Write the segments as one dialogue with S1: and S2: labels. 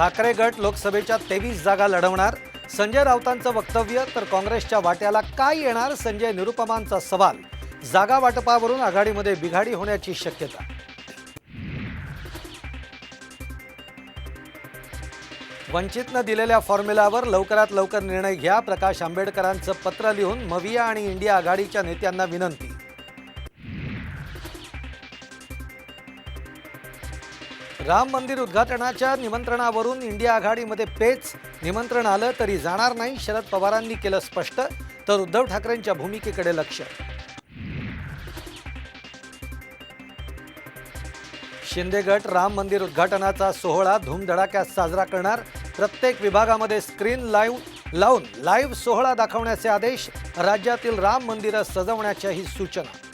S1: ठाकरे गट लोकसभेच्या तेवीस जागा लढवणार. संजय राऊतांचं वक्तव्य तर काँग्रेसच्या वाट्याला काय येणार? संजय निरुपमांचा सवाल. जागा वाटपावरून आघाडीमध्ये बिघाडी होण्याची शक्यता. वंचितनं दिलेल्या फॉर्म्युलावर लवकरात लवकर निर्णय घ्या. प्रकाश आंबेडकरांचं पत्र लिहून मविया आणि इंडिया आघाडीच्या नेत्यांना विनंती. राम मंदिर उद्घाटनाच्या निमंत्रणावरून इंडिया आघाडीमध्ये पेच. निमंत्रण आलं तरी जाणार नाही शरद पवारांनी केलं स्पष्ट. तर उद्धव ठाकरेंच्या भूमिकेकडे लक्ष. शिंदेगट राम मंदिर उद्घाटनाचा सोहळा धूमधडाक्यात साजरा करणार. प्रत्येक विभागामध्ये स्क्रीन लाईव्ह लावून लाईव्ह सोहळा दाखवण्याचे आदेश राज्यातील राम मंदिरं सजवण्याच्याही सूचना.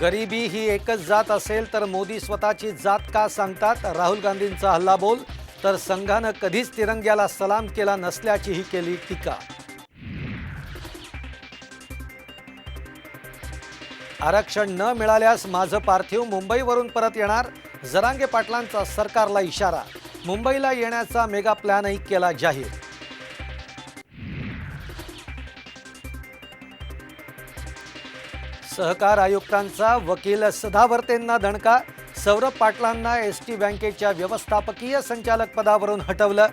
S1: गरिबी ही एकच जात असेल तर मोदी स्वतःची जात का सांगतात? राहुल गांधींचा हल्लाबोल तर संघानं कधीच तिरंग्याला सलाम केला नसल्याचीही केली टीका. आरक्षण न मिळाल्यास माझं पार्थिव मुंबईवरून परत येणार? जरांगे पाटलांचा सरकारला इशारा. मुंबईला येण्याचा मेगा प्लॅनही केला जाहीर. सहकार आयुक्तांचा वकील सदावर्तेंना दणका सौरभ पाटलांना एस टी बँकेच्या व्यवस्थापकीय संचालक पदावरून हटवलं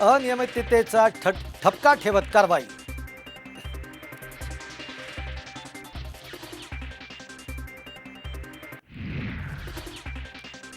S1: अनियमिततेचा ठट ठपका ठेवत कारवाई.